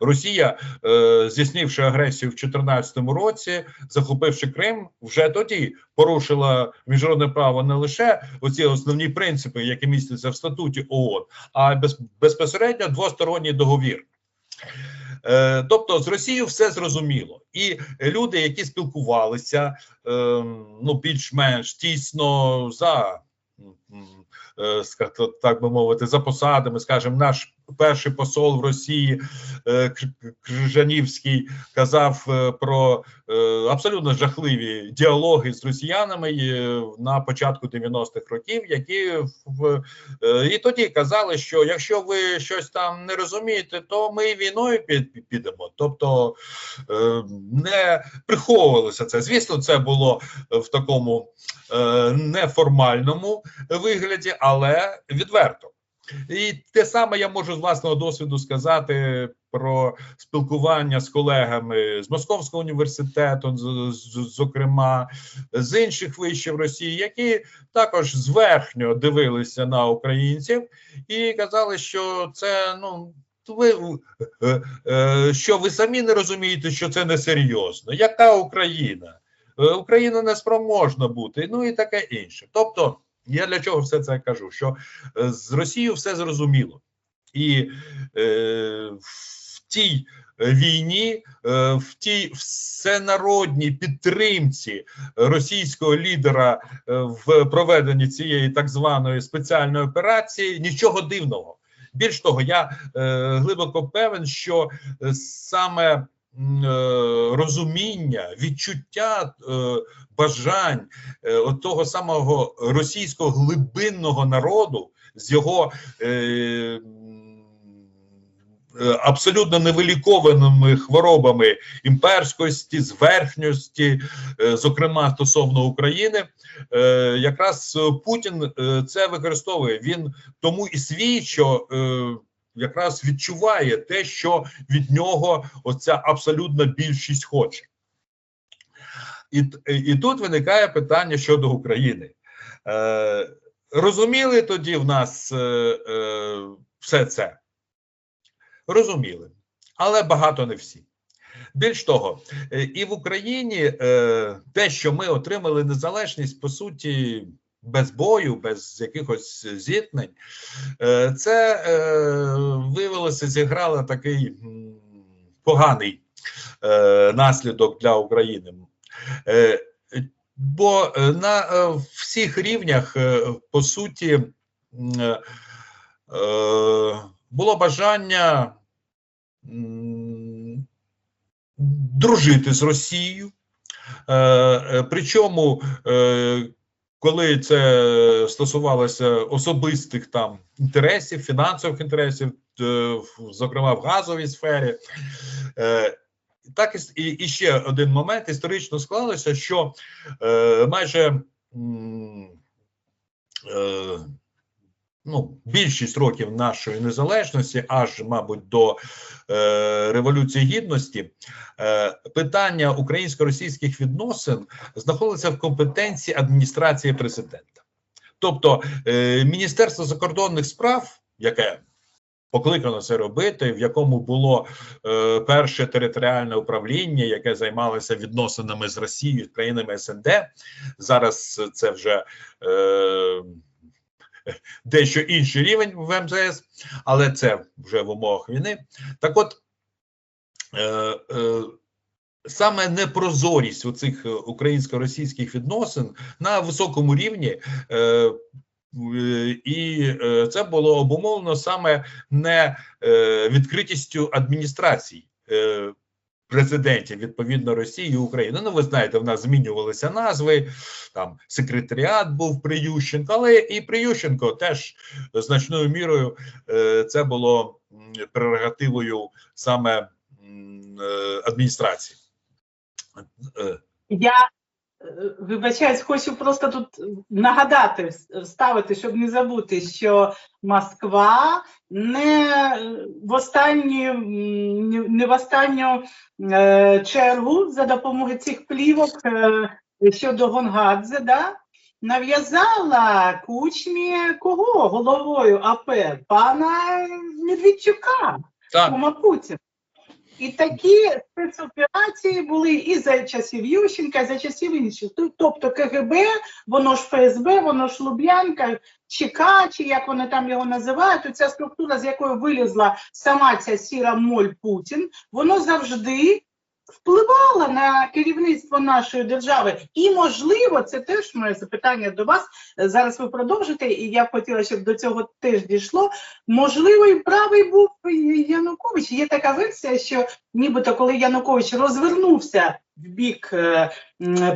Росія, е, здійснивши агресію в 2014 році, захопивши Крим, вже тоді порушила міжнародне право не лише оці основні принципи, які містяться в статуті ООН, а без, безпосередньо двосторонній договір. Е, Тобто з Росією все зрозуміло, і люди, які спілкувалися е, ну більш-менш тісно за так би мовити, за посадами, скажімо, наш перший посол в Росії е, Крижанівський казав е, про е, абсолютно жахливі діалоги з росіянами на початку 90-х років, які в і тоді казали, що якщо ви щось там не розумієте, то ми війною під- під- підемо. Тобто не приховувалося це. Звісно, це було в такому неформальному вигляді, але відверто. І те саме я можу з власного досвіду сказати про спілкування з колегами з Московського університету, з- з- зокрема з інших вишів Росії, які також зверхньо дивилися на українців і казали, що це ну. Ви е, е, що ви самі не розумієте, що це несерйозно? Яка Україна? Е, Україна не спроможна бути, ну і таке інше. Тобто, я для чого все це кажу? Що е, з Росією все зрозуміло, і е, в тій війні, е, в тій всенародній підтримці російського лідера е, в проведенні цієї так званої спеціальної операції нічого дивного. Більш того, я е, глибоко певен, що е, саме розуміння, відчуття е, бажань е, того самого російського глибинного народу з його е, е, абсолютно невилікованими хворобами імперськості, зверхності, е, зокрема стосовно України, е, якраз е, Путін е, це використовує. Він тому і свій, що е, якраз відчуває те, що від нього оця абсолютна більшість хоче. І, і тут виникає питання щодо України. Е, розуміли тоді в нас е, е, все це? Розуміли, але багато не всі. Більш того, е, і в Україні е, те, що ми отримали незалежність, по суті, без бою, без якихось зіткнень, е, це е, виявилося, зіграло такий поганий е, наслідок для України. Бо на всіх рівнях, по суті, було бажання дружити з Росією. Причому, коли це стосувалося особистих там інтересів, фінансових інтересів, е, зокрема в газовій сфері, е, так і, і, ще один момент. Історично склалося, що е, майже ну, більшість років нашої незалежності, аж, мабуть, до е, Революції Гідності, е, питання українсько-російських відносин знаходилися в компетенції адміністрації президента. Тобто, е, Міністерство закордонних справ, яке покликано це робити, в якому було е, перше територіальне управління, яке займалося відносинами з Росією, країнами СНД. Зараз це вже е, дещо інший рівень в МЗС, але це вже в умовах війни. Так от. Е, е, Саме непрозорість цих українсько-російських відносин на високому рівні, е, і це було обумовлено саме не відкритістю адміністрацій е, президентів відповідно Росії і України. Ну, ви знаєте, в нас змінювалися назви. Там секретаріат був при Ющенко, але і при Ющенко теж значною мірою е, це було прерогативою саме е, адміністрації. Е, Я вибачаюсь, хочу просто тут нагадати, вс- вставити, щоб не забути, що Москва не в останню, не- не в останню е, чергу за допомогою цих плівок е, щодо Гонгадзе, да, нав'язала кучмі кого головою АП? Пана Медведчука, так, кума Путіна. І такі спецоперації були і за часів Ющенка, і за часів інших. Тобто КГБ, воно ж ФСБ, воно ж Луб'янка, ЧК, чи як вони там його називають, ця структура, з якої вилізла сама ця сіра моль Путін, воно завжди впливало на керівництво нашої держави. І, можливо, це теж моє запитання до вас. Зараз ви продовжите, і я б хотіла, щоб до цього теж дійшло. Можливо, і правий був Янукович. Є така версія, що нібито коли Янукович розвернувся в бік е,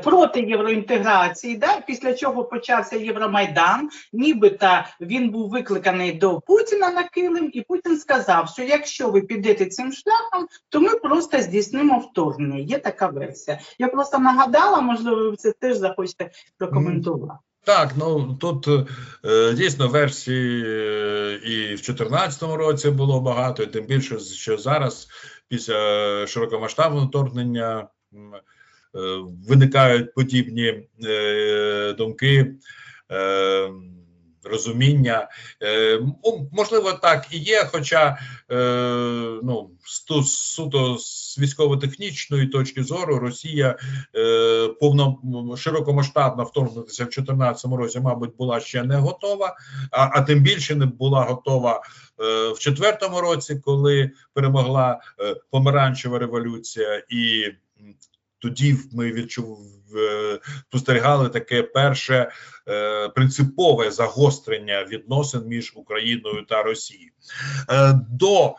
проти євроінтеграції, да, після чого почався Євромайдан, нібито він був викликаний до Путіна на килим, і Путін сказав, що якщо ви підете цим шляхом, то ми просто здійснимо вторгнення. Є така версія. Я просто нагадала, можливо, ви це теж захочете прокоментувати. Так, ну тут е, дійсно версій е, і в 2014 році було багато, і тим більше, що зараз, після широкомасштабного вторгнення, виникають подібні е, думки. Е, Розуміння, е, можливо, так і є, хоча е, ну, з суто з військово-технічної точки зору Росія е, повно широкомасштабно вторгнутися в 2014 році, мабуть, була ще не готова, а, а тим більше не була готова е, в четвертому році, коли перемогла е, помаранчева революція, і тоді ми відчув е, спостерігали таке перше е, принципове загострення відносин між Україною та Росією. Е, до е,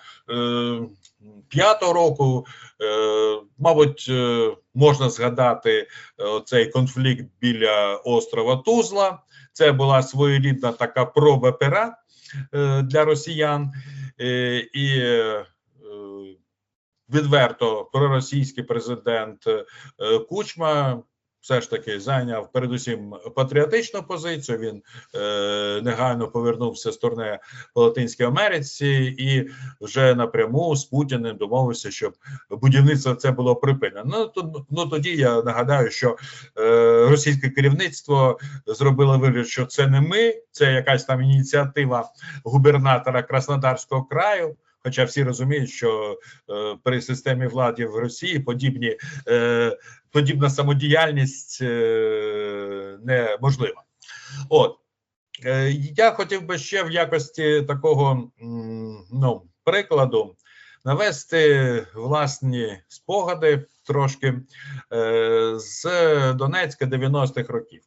п'ятого року, мабуть, можна згадати цей конфлікт біля острова Тузла. Це була своєрідна така проба пера для росіян, і відверто проросійський президент е, Кучма. Все ж таки зайняв передусім патріотичну позицію. Він е, негайно повернувся з турне по Латинській Америці і вже напряму з Путіним домовився, щоб будівництво це було припинено. Ну, то, ну тоді я нагадаю, що е, російське керівництво зробило вигляд, що це не ми, це якась там ініціатива губернатора Краснодарського краю. Хоча всі розуміють, що е, при системі влади в Росії подібні, е, подібна самодіяльність е, неможлива. От е, я хотів би ще в якості такого ну, прикладу навести власні спогади трошки е, з Донецька 90-х років.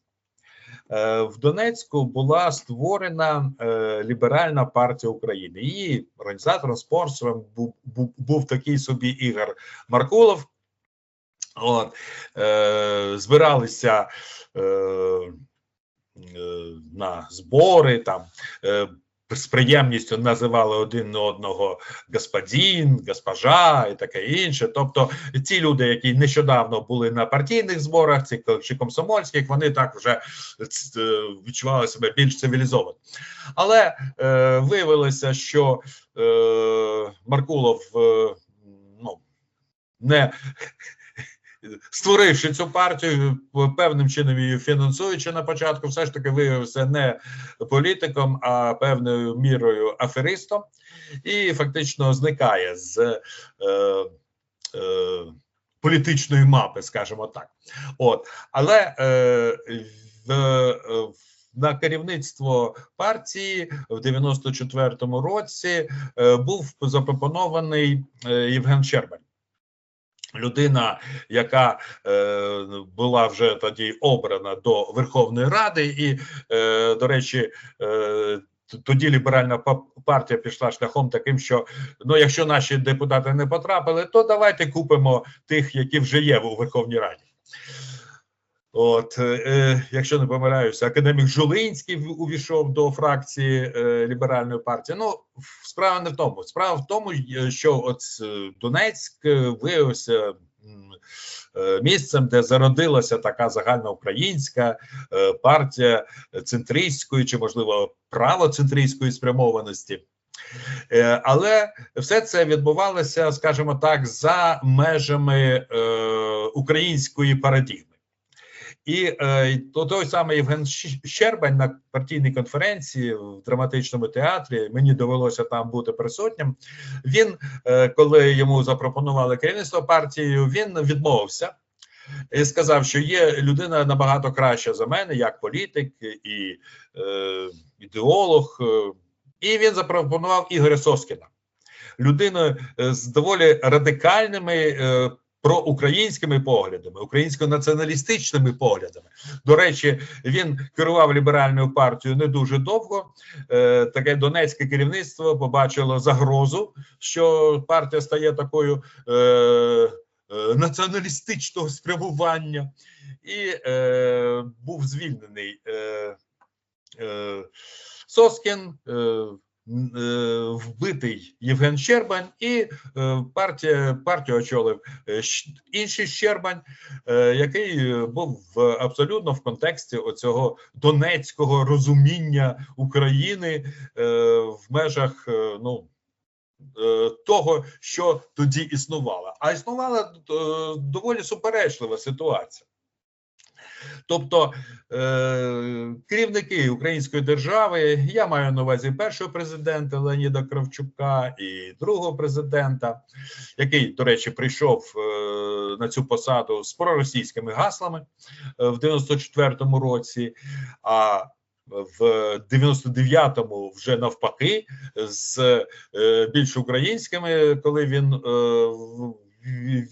Е, В Донецьку була створена е, ліберальна партія України. Її організатором спонсором був, був, був такий собі Ігор Маркулов. От, е, збиралися на збори, там з приємністю називали один одного господин, госпожа і таке інше. Тобто, ці люди, які нещодавно були на партійних зборах, ці чи комсомольських, вони так вже е, відчували себе більш цивілізовано. Але е, виявилося, що е, Маркулов е, ну, не створивши цю партію, певним чином її фінансуючи на початку, все ж таки виявився не політиком, а певною мірою аферистом, і фактично зникає з е, е, політичної мапи, скажімо так. От, але е, в, е, на керівництво партії в 94-му році е, був запропонований е, Євген Щербань. Людина, яка е, була вже тоді обрана до Верховної Ради, і, е, до речі, е, тоді ліберальна па- партія пішла шляхом таким, що ну, якщо наші депутати не потрапили, то давайте купимо тих, які вже є у Верховній Раді. От, е, якщо не помиляюся, академік Жулинський увійшов до фракції е, ліберальної партії. Ну, справа не в тому. Справа в тому, е, що от е, Донецьк е, виявився е, місцем, де зародилася така загальноукраїнська е, партія центристської чи, можливо, правоцентристської спрямованості. Е, Але все це відбувалося, скажімо так, за межами е, української парадігми. І е, то той самий Євген Щербань на партійній конференції в драматичному театрі. Мені довелося там бути присутнім. Він, е, коли йому запропонували керівництво партією, він відмовився і сказав, що є людина набагато краща за мене, як політик і е, ідеолог. І він запропонував Ігоря Соскіна, людину е, з доволі радикальними. Е, проукраїнськими поглядами, українсько-націоналістичними поглядами. До речі, він керував ліберальною партією не дуже довго. Е, таке донецьке керівництво побачило загрозу, що партія стає такою е, е, націоналістичного спрямування, і е, був звільнений е, е, Соскін. Е, Вбитий Євген Щербань, і е, партія партію очолив е, інший Щербань, е, який е, був абсолютно в контексті оцього донецького розуміння України е, в межах е, ну, е, того, що тоді існувало. А існувала е, доволі суперечлива ситуація. Тобто е, керівники української держави, я маю на увазі першого президента Леоніда Кравчука і другого президента, який, до речі, прийшов е, на цю посаду з проросійськими гаслами е, в 94-му році. А в 99-му вже навпаки, з е, більш українськими, коли він е,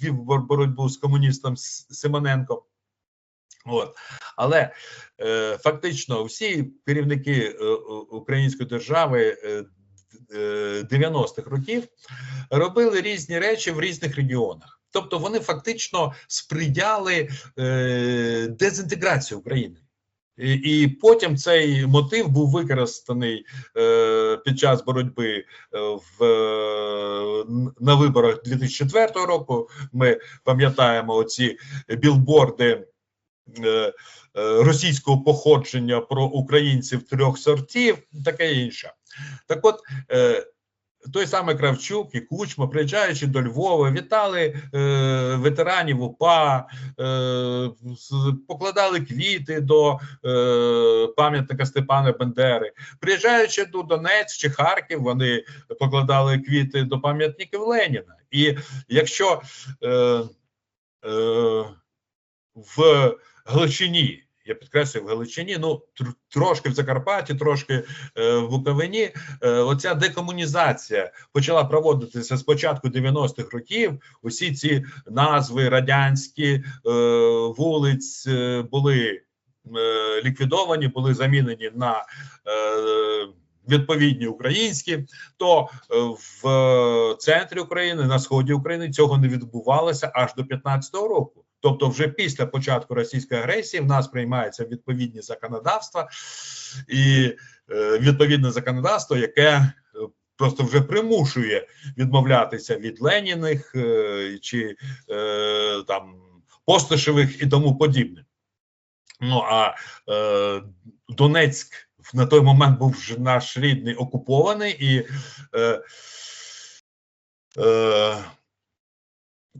вів боротьбу з комуністом Симоненком. От. Але е, фактично всі керівники е, української держави е, е, 90-х років робили різні речі в різних регіонах. Тобто вони фактично сприяли е, дезінтеграції України. І, і потім цей мотив був використаний е, під час боротьби е, в, е, на виборах 2004 року. Ми пам'ятаємо оці білборди е, е, російського походження про українців трьох сортів, таке інше. Так от. Е, той самий Кравчук і Кучма, приїжджаючи до Львова, вітали е, ветеранів УПА, е, покладали квіти до е, пам'ятника Степана Бендери. Приїжджаючи до Донецьк чи Харків, вони покладали квіти до пам'ятників Леніна. І якщо е, е, в Галичині, я підкреслюю в Галичині, ну тр- трошки в Закарпатті, трошки е, в Буковині, е, оця декомунізація почала проводитися з початку 90-х років. Усі ці назви радянські е, вулиць е, були е, ліквідовані, були замінені на е, відповідні українські. То е, в центрі України, на сході України цього не відбувалося аж до 15-го року. Тобто, вже після початку російської агресії в нас приймаються відповідні законодавства і е, відповідне законодавство, яке е, просто вже примушує відмовлятися від Леніних е, чи там Постишевих і тому подібне. Ну а Донецьк на той момент був наш рідний окупований, і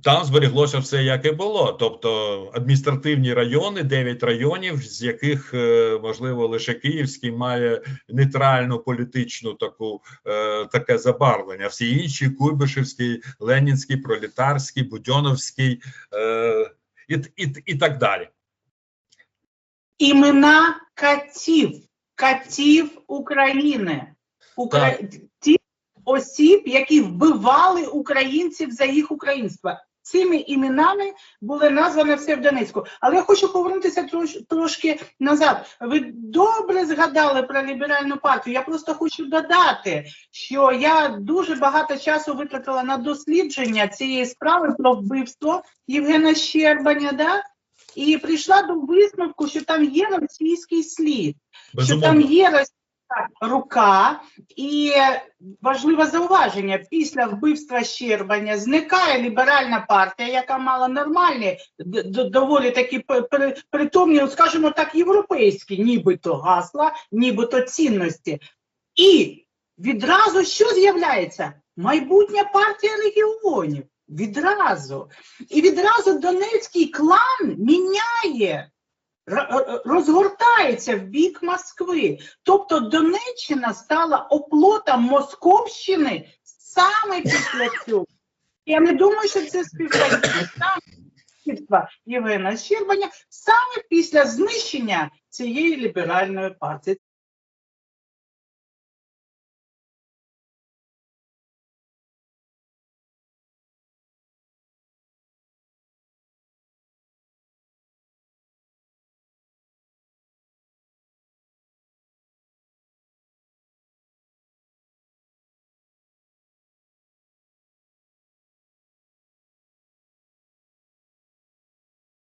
там зберіглося все як і було. Тобто адміністративні райони, 9 районів, з яких е, можливо лише Київський має нейтральну політичну таку е, таке забарвлення. Всі інші Куйбишевський, Ленінський, Пролітарський, Будьоновський е, і, і, і так далі. імена катів, катів України, Укра... Ті осіб, які вбивали українців за їх українство. Цими іменами були названі все в Донецьку. Але я хочу повернутися трош, трошки назад. Ви добре згадали про ліберальну партію. Я просто хочу додати, що я дуже багато часу витратила на дослідження цієї справи про вбивство Євгена Щербаня. Да? І прийшла до висновку, що там є російський слід, що там є російська рука, і важливе зауваження: після вбивства Щербаня зникає ліберальна партія, яка мала нормальні, доволі такі притомні, ну, скажімо так, європейські, нібито гасла, нібито цінності. І відразу що з'являється? Майбутня партія регіонів. Відразу. І відразу Донецький клан міняє розгортається в бік Москви. Тобто Донеччина стала оплотом Московщини саме після цього. Я не думаю, що це співпадіння Євгена Щербаня саме після знищення цієї ліберальної партії.